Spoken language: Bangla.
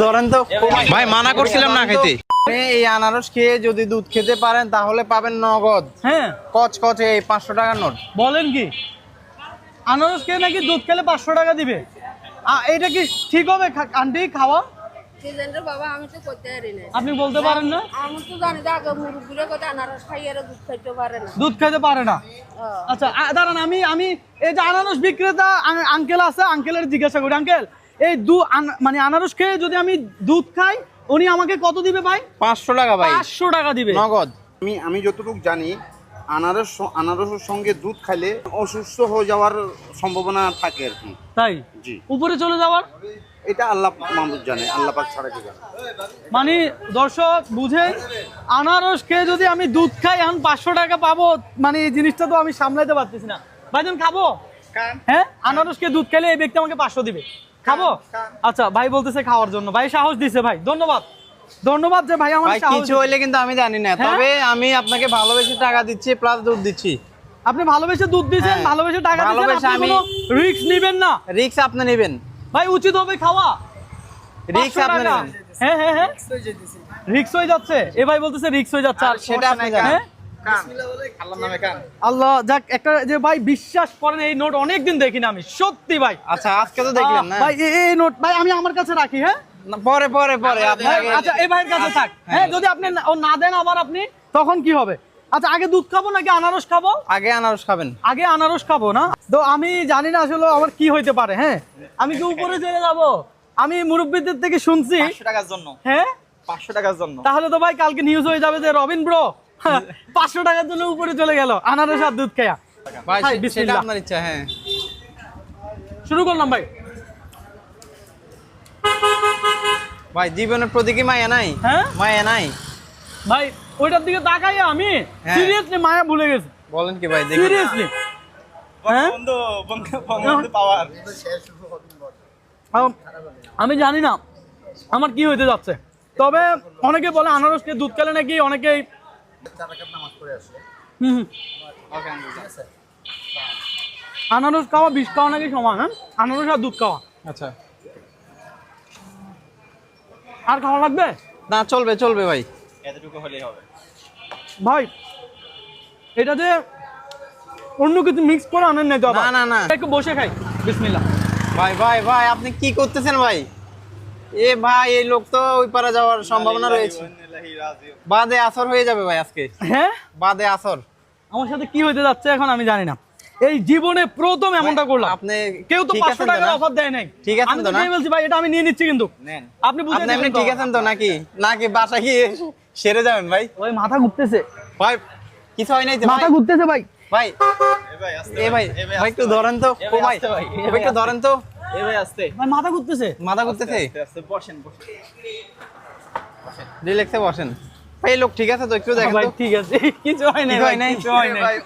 ধরেন তো ভাই মানা করছিলাম না খেতে এই আনারস খেয়ে যদি দুধ খেতে পারেন তাহলে পাবেন নগদ। হ্যাঁ। কচ কচ এই পাঁচশো টাকার নোট। বলেন কি? আনারস খেয়ে নাকি দুধ খেলে পাঁচশো টাকা দিবে? আ- এটা কি ঠিক হবে? আন্টি খাওয়া? বাবা আমি তো করতে পারি না আপনি বলতে পারেন না? আমি তো জানি যে আগে মুরব্বীরা কথা আনারস খাই আর দুধ খাইতে পারে না। দুধ খেতে পারে না? আচ্ছা দাঁড়ান আমি আমি এই যে আনারস বিক্রেতা আঙ্কেল আছে আঙ্কেলের জিজ্ঞাসা করি। আঙ্কেল এই দু আন- মানে আনারস খেয়ে যদি আমি দুধ খাই উনি আমাকে কত দিবে ভাই? পাঁচশো টাকা ভাই। পাঁচশো টাকা দিবে। নগদ। আমি আমি যতটুকু জানি আনারস আনারসের সঙ্গে দুধ খাইলে অসুস্থ হয়ে যাওয়ার সম্ভাবনা থাকে আর কি। তাই? জি। উপরে চলে যাওয়ার? এটা আল্লাহ মাহমুদ জানে আল্লাহ পাক ছাড়া কি জানে। মানে দর্শক বুঝে? আনারস খেয়ে যদি আমি দুধ খাই এখন পাঁচশো টাকা পাবো মানে এই জিনিসটা তো আমি সামলাইতে পারতেছি না। ভাইজান খাব? হ্যাঁ? আনারস খেয়ে দুধ খেলে এই ব্যক্তি আমাকে পাঁচশো দিবে। খাব? আচ্ছা ভাই বলতেছে খাওয়ার জন্য। ভাই সাহস দিছে ভাই। ধন্যবাদ। ধন্যবাদ যে ভাই আমার কিছু হইলে কিন্তু আমি জানি না। হ্যাঁ? তবে আমি আপনাকে ভালোবেসে টাকা দিচ্ছি প্লাস দুধ দিচ্ছি। আপনি ভালোবেসে দুধ দিয়েছেন হ্যাঁ। ভালোবেসে টাকা দিয়েছেন আপনি আমি- কোনো রিস্ক নেবেন না। রিক্স আপনি নেবেন। ভাই উচিত হবে খাওয়া। রিস্ক আপনি। নেবেন। হ্যাঁ হ্যাঁ হ্যাঁ। রিস্ক হয়ে যাচ্ছে। এ ভাই বলতেছে রিস্ক হয়ে যাচ্ছে আর সেটা আপনি জানেন। হ্যাঁ? আল্লাহ যাক একটা যে ভাই বিশ্বাস করেন এই নোট অনেকদিন দেখি আমি। সত্যি ভাই। আচ্ছা আজকে তো দেখলেন ভাই এই- এই নোট ভাই আমি আমার কাছে রাখি হ্যাঁ? পরে পরে পরে আগে- আচ্ছা এই ভাইয়ের কাছে থাক। হ্যাঁ। যদি আপনি না দেন আবার আপনি তখন কি হবে? আচ্ছা আগে দুধ খাব নাকি আনারস খাব? আগে আনারস খাবেন। আগে আনারস খাব না? তো আমি জানি না আসলে আমার কি হইতে পারে হ্যাঁ? আমি কি উপরে চলে যাব? আমি মুরব্বীদের থেকে শুনছি। টাকার জন্য। হ্যাঁ? পাঁচশো টাকার জন্য। তাহলে তো ভাই কালকে নিউজ হয়ে যাবে যে রবিন ব্রো পাঁচশো টাকার জন্য উপরে চলে গেল আনারস আর দুধ খেয়া। ভাই। আপনার ইচ্ছা হ্যাঁ। শুরু করলাম ভাই। ভাই জীবনের প্রতি কি মায়া নাই? হ্যাঁ? মায়া নাই? ভাই ওইটার দিকে তাকাই আমি। হ্যাঁ। সিরিয়াসলি মায়া ভুলে গেছি। বলেন কি ভাই দেখি। সিরিয়াসলি হ্যাঁ? বন্ধু বন্ধু বন্ধু পাওয়ার। আমি জানি না আমার কি হইতে যাচ্ছে। তবে অনেকে বলে আনারসকে দুধ খেলে নাকি অনেকেই। আনারস খাওয়া বিষ খাওয়া নাকি সমান হ্যাঁ? আনারস আর দুধ খাওয়া। আচ্ছা। আর খাওয়া লাগবে? না চলবে চলবে ভাই। এতটুকু হলেই হবে। ভাই এটা যে অন্য কিছু মিক্স করে আনেন নাই তো না, না, না। একটু বসে খাই। বিসমিল্লাহ। ভাই ভাই ভাই আপনি কি করতেছেন ভাই? এ ভাই এই লোক তো ওই পারে যাওয়ার সম্ভাবনা রয়েছে। বাদে আসর হয়ে যাবে ভাই আজকে। হ্যাঁ? বাদে আসর। আমার সাথে কি হইতে যাচ্ছে এখন আমি জানি না। এই জীবনে প্রথম এমনটা করলাম। আপনি কেউ তো ঠিক পাঁচশো আছেন তো টাকার অফার দেয় নাই। ঠিক আছেন আমি তো তো না? দিয়ে বলছি ভাই এটা আমি নিয়ে নিচ্ছি কিন্তু। নেন। আপনি বুঝে আপনি। ঠিক আছেন তো নাকি? নাকি বাসা গিয়ে সেরে যাবেন ভাই? ওই মাথা ঘুরতেছে। ভাই কিছু হয় নাই তো ভাই? মাথা ঘুরতেছে ভাই। ভাই এ ভাই ভাই একটু ধরেন তো। ও ভাই ভাই, একটু ধরেন তো। এই ভাই আসতে। ভাই মাথা ঘুরতেছে। মাথা ঘুরতেছে? আস্তে বসেন বসেন। রিল্যাক্সে বসেন। ভাই এই লোক ঠিক আছে তো? একটু দেখেন ভাই ঠিক আছে। কিছু হয় নাই ভাই হয় নাই? কিছু হয় নাই।